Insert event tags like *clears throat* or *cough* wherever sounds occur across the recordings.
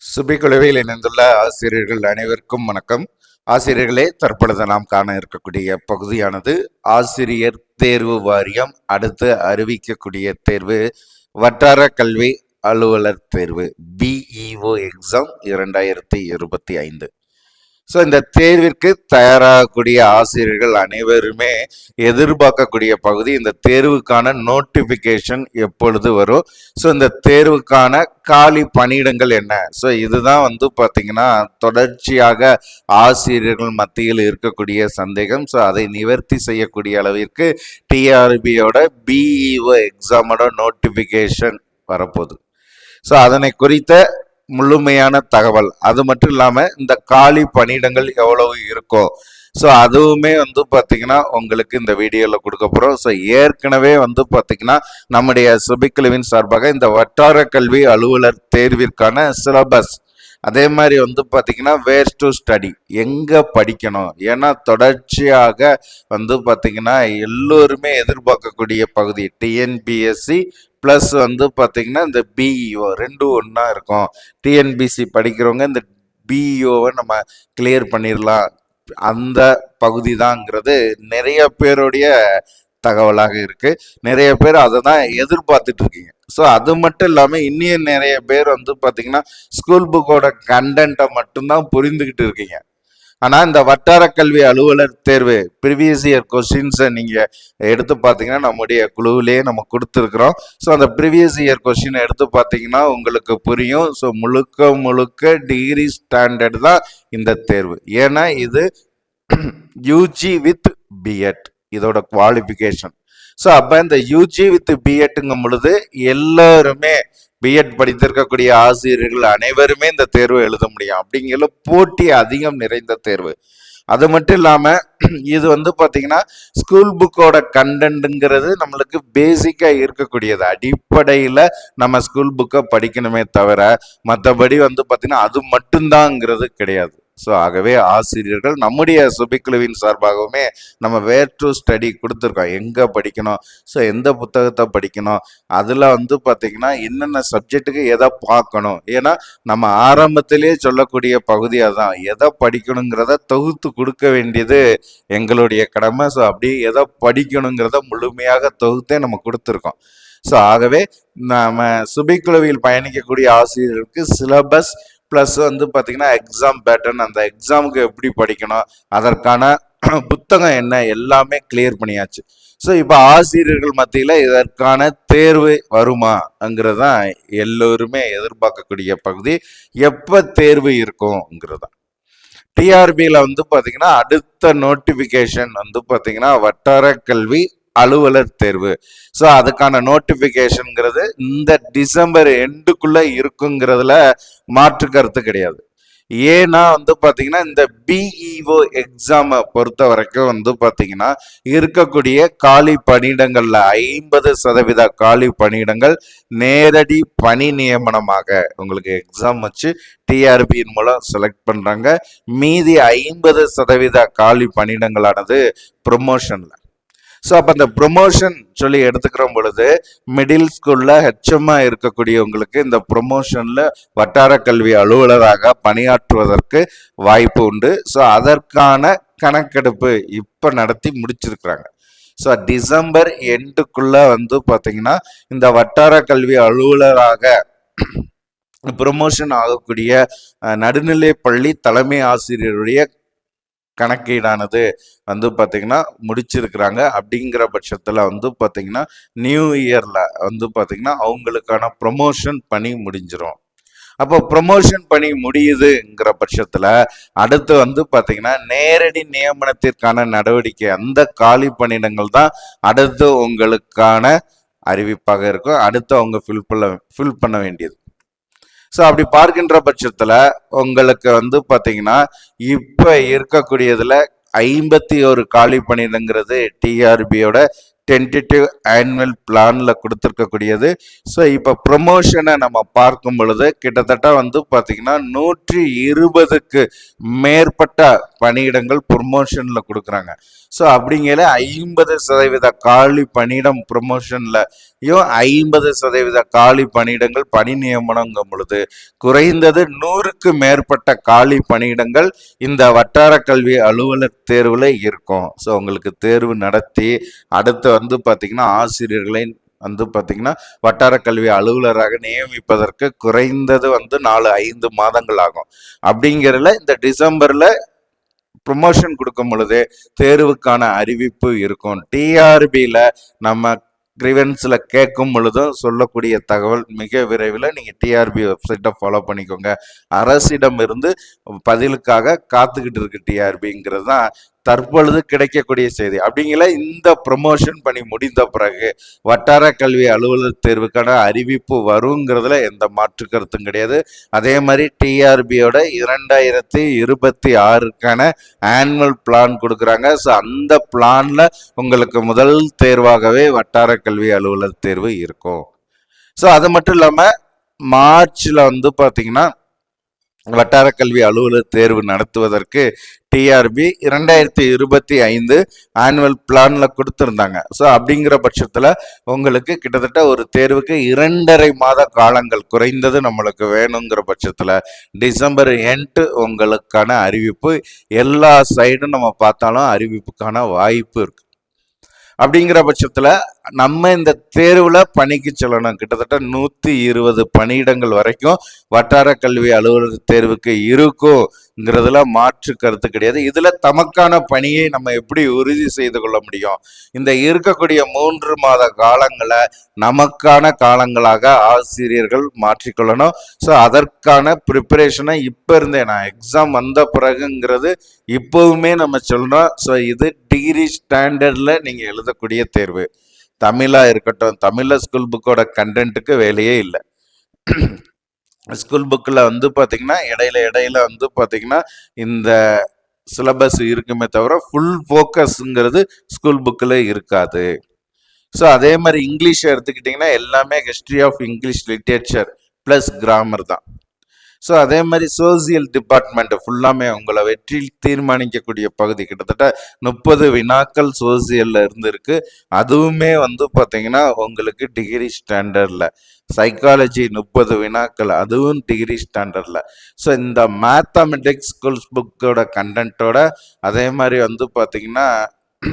சுபிக்குழுவில் இணைந்துள்ள ஆசிரியர்கள் அனைவருக்கும் வணக்கம். ஆசிரியர்களே தற்பொழுது நாம் காண இருக்கக்கூடிய பகுதியானது ஆசிரியர் தேர்வு வாரியம். அடுத்து அறிவிக்கக்கூடிய தேர்வு வட்டார கல்வி அலுவலர் தேர்வு பிஇஓ எக்ஸாம் இரண்டாயிரத்தி இருபத்தி ஐந்து. ஸோ இந்த தேர்விற்கு தயாராகக்கூடிய ஆசிரியர்கள் அனைவருமே எதிர்பார்க்கக்கூடிய பகுதி இந்த தேர்வுக்கான நோட்டிஃபிகேஷன் எப்பொழுது வரும்? ஸோ இந்த தேர்வுக்கான காலி பணியிடங்கள் என்ன? ஸோ இதுதான் வந்து பார்த்திங்கன்னா தொடர்ச்சியாக ஆசிரியர்கள் மத்தியில் இருக்கக்கூடிய சந்தேகம். ஸோ அதை நிவர்த்தி செய்யக்கூடிய அளவிற்கு டிஆர்பியோட பிஇஓ எக்ஸாமோட நோட்டிஃபிகேஷன் வரப்போகுது. ஸோ அதனை குறித்த முழுமையான தகவல். அது மட்டும் இல்லாமல் இந்த காலி பணியிடங்கள் எவ்வளவு இருக்கும் ஸோ அதுவுமே வந்து பார்த்திங்கன்னா உங்களுக்கு இந்த வீடியோவில் கொடுக்க போகிறோம் ஸோ ஏற்கனவே வந்து பார்த்திங்கன்னா நம்முடைய சுபிக்குழுவின் சார்பாக இந்த வட்டார கல்வி அலுவலர் தேர்விற்கான சிலபஸ். அதே மாதிரி வந்து பார்த்திங்கன்னா வேர் டு ஸ்டடி எங்கே படிக்கணும்? ஏன்னா தொடர்ச்சியாக வந்து பார்த்திங்கன்னா எல்லோருமே எதிர்பார்க்கக்கூடிய பகுதி டிஎன்பிஎஸ்சி ப்ளஸ் வந்து பார்த்திங்கன்னா இந்த பிஇஓ ரெண்டும் ஒன்றா இருக்கும். டிஎன்பிசி படிக்கிறவங்க இந்த பிஇஓவை நம்ம கிளியர் பண்ணிடலாம் அந்த பகுதி தாங்கிறது நிறைய பேருடைய தகவலாக இருக்குது நிறைய பேர் அதை தான் எதிர்பார்த்துட்டு இருக்கீங்க ஸோ அது மட்டும் இல்லாமல் இன்னும் நிறைய பேர் வந்து பார்த்திங்கன்னா ஸ்கூல் புக்கோட கண்டென்ட்டை மட்டும்தான் புரிந்துக்கிட்டு இருக்கீங்க. ஆனால் இந்த வட்டார கல்வி அலுவலர் தேர்வு ப்ரிவியஸ் இயர் கொஸ்டின்ஸை நீங்கள் எடுத்து பார்த்தீங்கன்னா நம்முடைய குழுவிலேயே நம்ம கொடுத்துருக்குறோம். ஸோ அந்த ப்ரிவியஸ் இயர் கொஸ்டினை எடுத்து பார்த்தீங்கன்னா உங்களுக்கு புரியும். ஸோ முழுக்க முழுக்க டிகிரி ஸ்டாண்டர்ட் தான் இந்த தேர்வு. ஏன்னா இது யூஜி வித் பிஎட் இதோட குவாலிஃபிகேஷன் ஸோ அப்போ இந்த யூஜி வித் பிஎட்டுங்கும் பொழுது எல்லோருமே பிஎட் படித்திருக்கக்கூடிய ஆசிரியர்கள் அனைவருமே இந்த தேர்வு எழுத முடியும். அப்படிங்கிற போட்டி அதிகம் நிறைந்த தேர்வு. அது மட்டும் இல்லாமல் இது வந்து பார்த்தீங்கன்னா ஸ்கூல் புக்கோட கண்டென்ட்டுங்கிறது நம்மளுக்கு பேசிக்காக இருக்கக்கூடியது. அடிப்படையில் நம்ம ஸ்கூல் புக்கை படிக்கணுமே தவிர மற்றபடி வந்து பார்த்திங்கன்னா அது மட்டும்தாங்கிறது கிடையாது. ஸோ ஆகவே ஆசிரியர்கள் நம்முடைய சுபிக்குழுவின் சார்பாகவுமே நம்ம வேர் டு ஸ்டடி கொடுத்துருக்கோம். எங்கே படிக்கணும்? ஸோ எந்த புத்தகத்தை படிக்கணும்? அதில் வந்து பார்த்திங்கன்னா என்னென்ன சப்ஜெக்ட்டுக்கு எதை பார்க்கணும்? ஏன்னா நம்ம ஆரம்பத்திலே சொல்லக்கூடிய பகுதி தான் எதை படிக்கணுங்கிறத தொகுத்து கொடுக்க வேண்டியது எங்களுடைய கடமை. ஸோ அப்படியே எதை படிக்கணுங்கிறத முழுமையாக தொகுத்தே நம்ம கொடுத்துருக்கோம். ஸோ ஆகவே நம்ம சுபிக்குழுவில் பயணிக்கக்கூடிய ஆசிரியர்களுக்கு சிலபஸ் ப்ளஸ் வந்து பார்த்தீங்கன்னா எக்ஸாம் பேட்டர்ன் அந்த எக்ஸாமுக்கு எப்படி படிக்கணும் அதற்கான *clears throat* புத்தகம் என்ன எல்லாமே கிளியர் பண்ணியாச்சு. ஸோ இப்போ ஆசிரியர்கள் மத்தியில் இதற்கான தேர்வு வருமாங்கிறது தான் எல்லோருமே எதிர்பார்க்கக்கூடிய பகுதி. எப்போ தேர்வு இருக்கும்ங்கிறது தான் டிஆர்பியில் வந்து பார்த்திங்கன்னா அடுத்த நோட்டிஃபிகேஷன் வந்து பார்த்திங்கன்னா வட்டார கல்வி அலுவலர் தேர்வு. ஸோ அதுக்கான நோட்டிஃபிகேஷனுங்கிறது இந்த டிசம்பர் எண்டுக்குள்ளே இருக்குங்கிறதுல மாற்று கருத்து கிடையாது. ஏன்னா வந்து பார்த்தீங்கன்னா இந்த பிஇஓ எக்ஸாமை பொறுத்த வரைக்கும் வந்து பார்த்தீங்கன்னா இருக்கக்கூடிய காலி பணியிடங்களில் ஐம்பது சதவீத காலி பணியிடங்கள் நேரடி பணி நியமனமாக உங்களுக்கு எக்ஸாம் வச்சு டிஆர்பியின் மூலம் செலக்ட் பண்ணுறாங்க மீதி ஐம்பது சதவீத காலி பணியிடங்களானது ப்ரொமோஷனில் ஸோ அப்போ அந்த ப்ரொமோஷன் சொல்லி எடுத்துக்கிற பொழுது மிடில் ஸ்கூலில் ஹெச்எம்மாக இருக்கக்கூடியவங்களுக்கு இந்த ப்ரொமோஷனில் வட்டார கல்வி அலுவலராக பணியாற்றுவதற்கு வாய்ப்பு உண்டு. ஸோ அதற்கான கணக்கெடுப்பு இப்போ நடத்தி முடிச்சிருக்கிறாங்க. ஸோ டிசம்பர் எண்டுக்குள்ளே வந்து பார்த்தீங்கன்னா இந்த வட்டார கல்வி அலுவலராக ப்ரொமோஷன் ஆகக்கூடிய நடுநிலை பள்ளி தலைமை ஆசிரியருடைய கணக்கீடானது வந்து பார்த்திங்கன்னா முடிச்சிருக்கிறாங்க. அப்படிங்கிற பட்சத்தில் வந்து பார்த்திங்கன்னா நியூ இயரில் வந்து பார்த்திங்கன்னா அவங்களுக்கான ப்ரொமோஷன் பணி முடிஞ்சிடும் அப்போ ப்ரொமோஷன் பணி முடியுதுங்கிற பட்சத்தில் அடுத்து வந்து பார்த்திங்கன்னா நேரடி நியமனத்திற்கான நடவடிக்கை அந்த காலி பணியிடங்கள் தான் அடுத்து உங்களுக்கான அறிவிப்பாக இருக்கும். அடுத்து அவங்க ஃபில் பண்ண ஃபில் பண்ண வேண்டியது. ஸோ அப்படி பார்க்கின்ற பட்சத்தில் உங்களுக்கு வந்து பார்த்தீங்கன்னா இப்போ இருக்கக்கூடியதில் ஐம்பத்தி ஒரு காலி பணியிடங்கிறது டிஆர்பியோட டென்டேட்டிவ் ஆனுவல் பிளானில் கொடுத்துருக்கக்கூடியது. ஸோ இப்போ ப்ரொமோஷனை நம்ம பார்க்கும் பொழுது கிட்டத்தட்ட வந்து பார்த்தீங்கன்னா நூற்றி இருபதுக்கு மேற்பட்ட பணியிடங்கள் ப்ரொமோஷனில் கொடுக்குறாங்க. ஸோ அப்படிங்கிற ஐம்பது சதவீத காலி பணியிடம் ப்ரொமோஷன்லையும் ஐம்பது சதவீத காலி பணியிடங்கள் பணி நியமனங்கும் பொழுது குறைந்தது நூறுக்கு மேற்பட்ட காலி பணியிடங்கள் இந்த வட்டார கல்வி அலுவலர் தேர்வில் இருக்கும். ஸோ உங்களுக்கு தேர்வு நடத்தி அடுத்து வந்து பார்த்திங்கன்னா ஆசிரியர்களை வந்து பார்த்தீங்கன்னா வட்டார கல்வி அலுவலராக நியமிப்பதற்கு குறைந்தது வந்து நாலு ஐந்து மாதங்கள் ஆகும். அப்படிங்கிறதுல இந்த டிசம்பரில் ப்ரொமோஷன் கொடுக்கும் பொழுது தேர்வுக்கான அறிவிப்பு இருக்கும். டிஆர்பியில் நம்ம கிரிவன்ஸில் கேட்கும் பொழுதும் சொல்லக்கூடிய தகவல் மிக விரைவில் நீங்கள் டிஆர்பி வெப்சைட்டை ஃபாலோ பண்ணிக்கோங்க. அரசிடம் இருந்து பதிலுக்காக காத்துக்கிட்டு இருக்கு டிஆர்பிங்கிறது தான் தற்பொழுது கிடைக்கக்கூடிய செய்தி. அப்படிங்கிற இந்த ப்ரொமோஷன் பணி முடிந்த பிறகு வட்டார கல்வி அலுவலர் தேர்வுக்கான அறிவிப்பு வருங்கிறதுல எந்த மாற்று கருத்தும் கிடையாது. அதே மாதிரி டிஆர்பியோட இரண்டாயிரத்தி இருபத்தி ஆறுக்கான ஆனுவல் பிளான் கொடுக்குறாங்க. ஸோ அந்த பிளான்ல உங்களுக்கு முதல் தேர்வாகவே வட்டார கல்வி அலுவலர் தேர்வு இருக்கும். ஸோ அது மட்டும் இல்லாமல் மார்ச்சில் வந்து பார்த்தீங்கன்னா வட்டார கல்வி அலுவலர் தேர்வு நடத்துவதற்கு டிஆர்பி இரண்டாயிரத்தி இருபத்தி ஐந்து ஆனுவல் பிளான்ல கொடுத்துருந்தாங்க. ஸோ அப்படிங்கிற பட்சத்தில் உங்களுக்கு கிட்டத்தட்ட ஒரு தேர்வுக்கு இரண்டரை மாத காலங்கள் குறைந்தது நம்மளுக்கு வேணுங்கிற பட்சத்தில் டிசம்பர் எண்டு உங்களுக்கான அறிவிப்பு எல்லா சைடும் நம்ம பார்த்தாலும் அறிவிப்புக்கான வாய்ப்பு இருக்கு. அப்படிங்கிற பட்சத்தில் நம்ம இந்த தேர்வில் பணிக்கு செல்லணும். கிட்டத்தட்ட நூற்றி இருபது பணியிடங்கள் வரைக்கும் வட்டார கல்வி அலுவலர் தேர்வுக்கு இருக்குங்கிறதுல மாற்று கருத்து கிடையாது. இதில் தமக்கான பணியை நம்ம எப்படி உறுதி செய்து கொள்ள முடியும்? இந்த இருக்கக்கூடிய மூன்று மாத காலங்களை நமக்கான காலங்களாக ஆசிரியர்கள் மாற்றிக்கொள்ளணும். ஸோ அதற்கான ப்ரிப்பரேஷனை இப்போ இருந்தே நான் எக்ஸாம் வந்த பிறகுங்கிறது இப்போவுமே நம்ம சொல்கிறோம் ஸோ இது டிகிரி ஸ்டாண்டர்டில் நீங்கள் எழுதக்கூடிய தேர்வு. தமிழாக இருக்கட்டும் தமிழில் ஸ்கூல் புக்கோட கண்டென்ட்டுக்கு வேலையே இல்லை. ஸ்கூல் புக்கில் வந்து பார்த்திங்கன்னா இடையில இடையில வந்து பார்த்திங்கன்னா இந்த சிலபஸ் இருக்குமே தவிர ஃபுல் ஃபோக்கஸ்ங்கிறது ஸ்கூல் புக்கில் இருக்காது. ஸோ அதே மாதிரி இங்கிலீஷ் எடுத்துக்கிட்டிங்கன்னா எல்லாமே history of English literature plus grammar தான். ஸோ அதே மாதிரி சோசியல் டிபார்ட்மெண்ட்டு ஃபுல்லாமே உங்களை வெற்றி தீர்மானிக்கக்கூடிய பகுதி கிட்டத்தட்ட முப்பது வினாக்கள் சோசியல்ல இருந்துருக்கு. அதுவுமே வந்து பார்த்தீங்கன்னா உங்களுக்கு டிகிரி ஸ்டாண்டர்டில் சைக்காலஜி முப்பது வினாக்கள் அதுவும் டிகிரி ஸ்டாண்டர்டில் ஸோ இந்த மேத்தமெட்டிக்ஸ் ஸ்கூல்ஸ் புக்கோட கண்டென்ட்டோட அதே மாதிரி வந்து பார்த்திங்கன்னா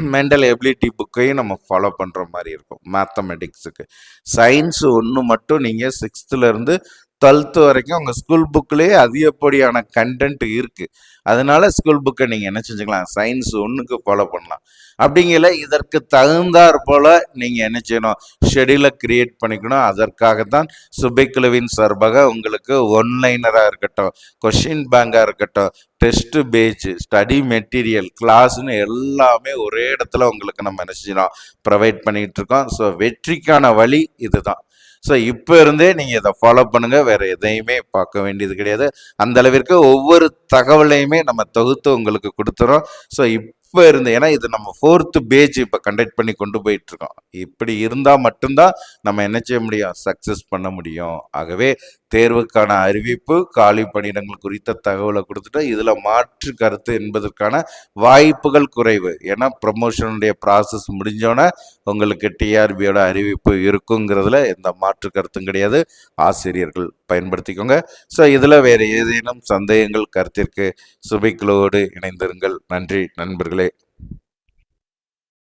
மென்டல் எபிலிட்டி புக்கையும் நம்ம ஃபாலோ பண்ணுற மாதிரி இருக்கும் மேத்தமெட்டிக்ஸுக்கு சயின்ஸ் ஒன்று மட்டும் நீங்கள் சிக்ஸ்த்துலேருந்து டுவெல்த்து வரைக்கும் உங்கள் ஸ்கூல் புக்லேயே அதிகப்படியான கண்டென்ட் இருக்குது அதனால ஸ்கூல் புக்கை நீங்கள் என்ன செஞ்சுக்கலாம்? சயின்ஸ் ஒன்றுக்கு ஃபாலோ பண்ணலாம். அப்படிங்கிற இதற்கு தகுந்தாற் போல் நீங்கள் என்ன செய்யணும்? ஷெடியூலை கிரியேட் பண்ணிக்கணும். அதற்காக தான் சுபைக்குழுவின் சார்பாக உங்களுக்கு ஒன்லைனராக இருக்கட்டும் கொஷின் பேங்காக இருக்கட்டும் டெஸ்ட் பேஜ் ஸ்டடி மெட்டீரியல் கிளாஸ்னு எல்லாமே ஒரே இடத்துல உங்களுக்கு நம்ம என்ன செய்யணும் ப்ரொவைட் பண்ணிகிட்டு இருக்கோம். ஸோ வெற்றிக்கான வழி இதுதான். ஸோ இப்போ இருந்தே நீங்கள் இதை ஃபாலோ பண்ணுங்கள் வேறு எதையுமே பார்க்க வேண்டியது கிடையாது. அந்த அளவிற்கு ஒவ்வொரு தகவலையுமே நம்ம தொகுத்து உங்களுக்கு கொடுத்துறோம். ஸோ இப்போ இப்போ இருந்து ஏன்னா இது நம்ம ஃபோர்த்து பேஜ் இப்போ கண்டக்ட் பண்ணி கொண்டு போயிட்டு இருக்கோம் இப்படி இருந்தால் மட்டும்தான் நம்ம என்ன செய்ய முடியும்? சக்ஸஸ் பண்ண முடியும். ஆகவே தேர்வுக்கான அறிவிப்பு காலி பணியிடங்கள் குறித்த தகவலை கொடுத்துட்டு இதில் மாற்று கருத்து என்பதற்கான வாய்ப்புகள் குறைவு. ஏன்னா ப்ரமோஷனுடைய ப்ராசஸ் முடிஞ்சோன்னே உங்களுக்கு டிஆர்பியோட அறிவிப்பு இருக்குங்கிறதுல எந்த மாற்று கருத்தும் கிடையாது. ஆசிரியர்கள் பயன்படுத்திக்கோங்க. ஸோ இதில் வேறு ஏதேனும் சந்தேகங்கள் கருத்திற்கு சுபைக்குழுவோடு இணைந்திருங்கள். நன்றி நண்பர்களே.